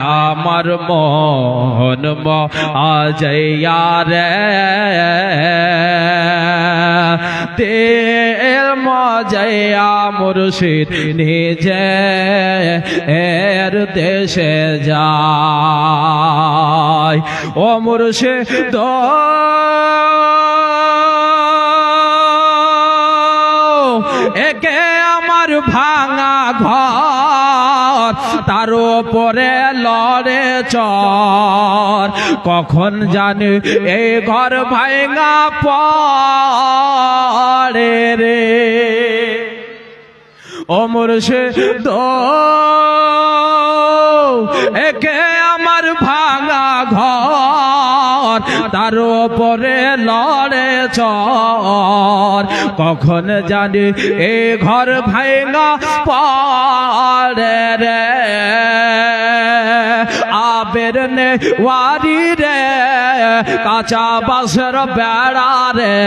আমার মন আজয়া রে। তেল মজয়া মুর্শিদ নিজে এর দেশে যায়। ও মুর্শিদ। একে আমার ভাঙা ঘর। তার উপরে লড়ে চর? কখন জানি এই ঘর ভাঙা পড়ে রে? ও মুর্শিদ, একে আমার ভাঙা ঘর, তার উপরে লড়ে চর। কখন জানি এ ঘর ভাঙা পড়ে রে। আবের নে ওয়ারি রে, কাঁচা বাসের বেড়া রে।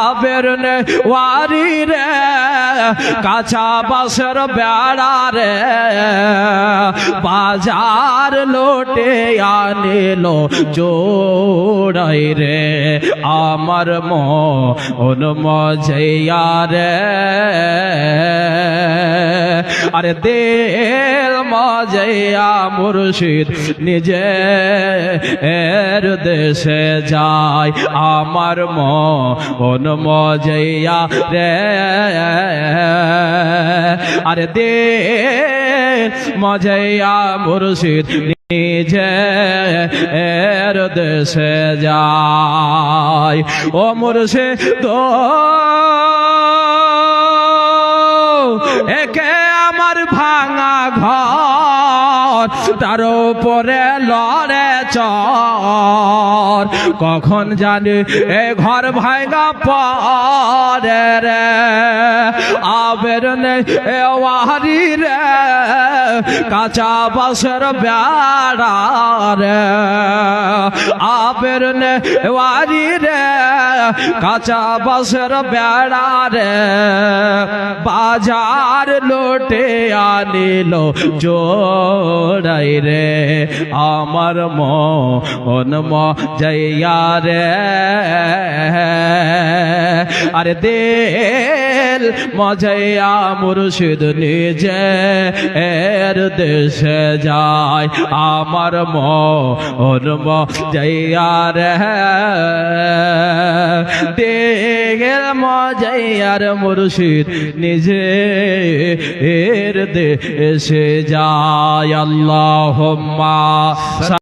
আবের নে ওয়ারি রে, কাঁচা বাসের বেড়া রে। বাজার লোটে আনিল জোড়াই রে, আমার মন মজয়া রে। আরে দেল মজয়া মুর্শিদ নিজে এর দেশে যায়। আমার মন মজয়া রে। আরে দে মজয়া মুর্শিদ নিজে এর দেশে যায়। ও মুর্শিদ, একে আমার ভাঙা ঘর, তার উপরে লড়ে চর। কখন জানি এ ঘর ভাঙা পরে রে? আবের এ রে, কাঁচা বাসের বেড়া রে। আবের ওয়ারি রে কাঁচা বাসের বেড়া রে বাজার লোটে আনিল রে। আমার মন মজয়া রে। আরে দেল মজয়া মুর্শিদ নিজে এর দেশে যায়। আমার মন মজয়া রে। দেল আর মুর্শিদ নিজে এর দেশে যায়। আল্লাহ